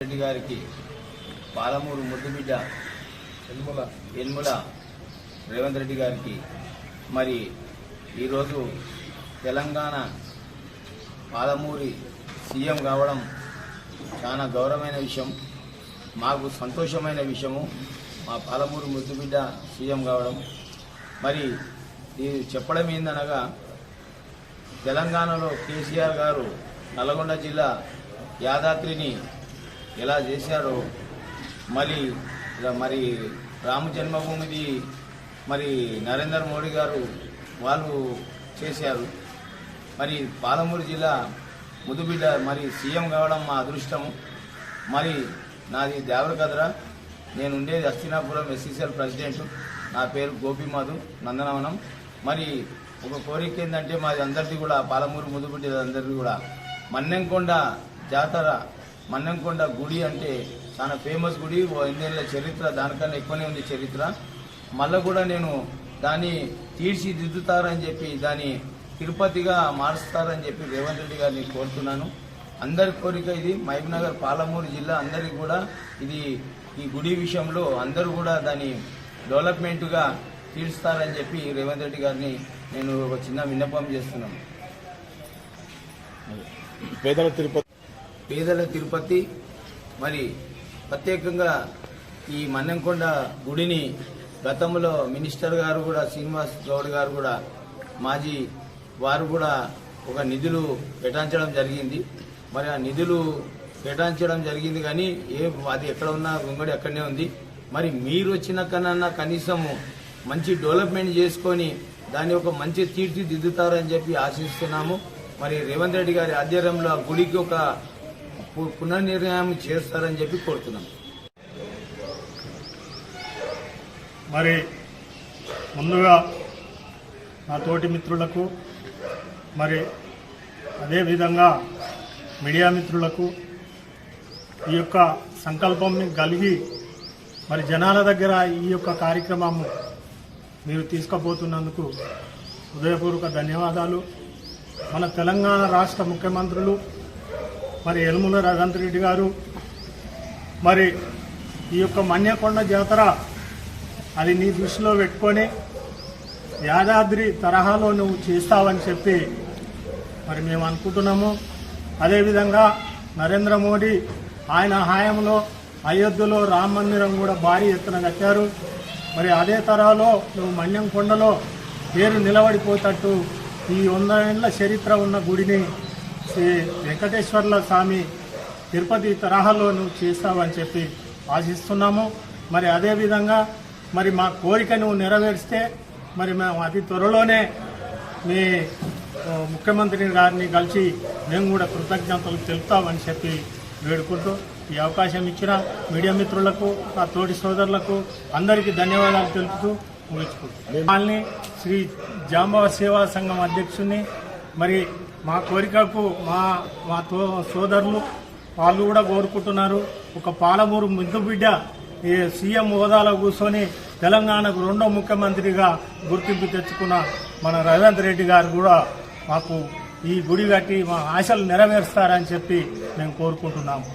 రెడ్డి గారికి పాలమూరు ముద్దుబిడ్డ ఎన్ముల ఎన్ముల రేవంత్ రెడ్డి గారికి మరి ఈరోజు తెలంగాణ పాలమూరి సీఎం కావడం చాలా గౌరవమైన విషయం. మాకు సంతోషమైన విషయము. మా పాలమూరు ముద్దుబిడ్డ సీఎం కావడం. మరి ఇది చెప్పడం ఏందనగా తెలంగాణలో కేసీఆర్ గారు నల్గొండ జిల్లా యాదాద్రిని ఎలా చేశారో మరి మరి రామ జన్మభూమిది మరి నరేంద్ర మోడీ గారు వాళ్ళు చేశారు. మరి పాలమూరు జిల్లా ముదుబిడ్డ మరి సీఎం కావడం మా అదృష్టం. మరి నాది దేవరకద్ర. నేను ఉండేది అస్తినాపురం ఎస్సీసీఎల్ ప్రెసిడెంట్. నా పేరు గోపిమాధు నందనవనం. మరి ఒక కోరిక ఏంటంటే మాది అందరిది కూడా పాలమూరు ముదుబిడ్డ అందరిది కూడా. మన్నెంకొండ జాతర మన్నెంకొండ గుడి అంటే చాలా ఫేమస్ గుడి. ఓ ఎన్నేళ్ళ చరిత్ర దానికన్నా ఎక్కువనే ఉంది చరిత్ర. మళ్ళీ కూడా నేను దాన్ని తీర్చిదిద్దుతారని చెప్పి దాన్ని తిరుపతిగా మారుస్తారని చెప్పి రేవంత్ రెడ్డి గారిని కోరుతున్నాను. అందరి కోరిక ఇది. మహబూబ్నగర్ పాలమూరు జిల్లా అందరికి కూడా ఇది ఈ గుడి విషయంలో అందరూ కూడా దాన్ని డెవలప్మెంట్గా తీరుస్తారని చెప్పి రేవంత్ రెడ్డి గారిని నేను ఒక చిన్న విన్నపం చేస్తున్నాను. పేదల తిరుపతి పేదల తిరుపతి మరి ప్రత్యేకంగా ఈ మన్నెంకొండ గుడిని గతంలో మినిస్టర్ గారు కూడా శ్రీనివాస్ గౌడ్ గారు కూడా మాజీ వారు కూడా ఒక నిధులు కేటాయించడం జరిగింది. మరి ఆ నిధులు కేటాయించడం జరిగింది కానీ ఏ అది ఎక్కడ ఉన్నా గుంగడి అక్కడనే ఉంది. మరి మీరు వచ్చిన కన్నా కనీసం మంచి డెవలప్మెంట్ చేసుకొని దాన్ని ఒక మంచి తీర్చిదిద్దుతారని చెప్పి ఆశిస్తున్నాము. మరి రేవంత్ రెడ్డి గారి ఆధ్వర్యంలో ఆ గుడికి ఒక పునర్నిర్ణయం చేస్తారని చెప్పి కోరుతున్నాం. మరి ముందుగా నా తోటి మిత్రులకు మరి అదేవిధంగా మీడియా మిత్రులకు ఈ యొక్క సంకల్పం కలిగి మరి జనాల దగ్గర ఈ యొక్క కార్యక్రమం మీరు తీసుకుపోతున్నందుకు హృదయపూర్వక ధన్యవాదాలు. మన తెలంగాణ రాష్ట్ర ముఖ్యమంత్రులు మరి యనుమల రేవంత్ రెడ్డి గారు మరి ఈ యొక్క మన్యకొండ జాతర అది నీ దృష్టిలో పెట్టుకొని యాదాద్రి తరహాలో నువ్వు చేస్తావని చెప్పి మరి మేము అనుకుంటున్నాము. అదేవిధంగా నరేంద్ర మోడీ ఆయన హాయంలో అయోధ్యలో రామ మందిరం కూడా భారీ ఎత్తున కట్టారు. మరి అదే తరహాలో నువ్వు మన్యం కొండలో పేరు నిలబడిపోతట్టు ఈ వంద ఏళ్ళ చరిత్ర ఉన్న గుడిని శ్రీ వెంకటేశ్వర్ల స్వామి తిరుపతి తరహాలో నువ్వు చేస్తావని చెప్పి ఆశిస్తున్నాము. మరి అదేవిధంగా మరి మా కోరిక నువ్వు నెరవేరిస్తే మరి మేము అతి త్వరలోనే మీ ఆ, ముఖ్యమంత్రి గారిని కలిసి మేము కూడా కృతజ్ఞతలు తెలుపుతామని చెప్పి వేడుకుంటూ ఈ అవకాశం ఇచ్చిన మీడియా మిత్రులకు నా తోటి సోదరులకు అందరికీ ధన్యవాదాలు తెలుపుతూ ముగించుకుంటాం వాళ్ళని శ్రీ జాంబవ సేవా సంఘం అధ్యక్షుడిని మరి మా కోరికకు మా మా తో సోదరులు వాళ్ళు కూడా కోరుకుంటున్నారు. ఒక పాలమూరు ముద్దు బిడ్డ ఈ సీఎం హోదాలో కూర్చొని తెలంగాణకు రెండో ముఖ్యమంత్రిగా గుర్తింపు తెచ్చుకున్న మన రేవంత్ రెడ్డి గారు కూడా మాకు ఈ గుడి కట్టి మా ఆశలు నెరవేరుస్తారని చెప్పి మేము కోరుకుంటున్నాము.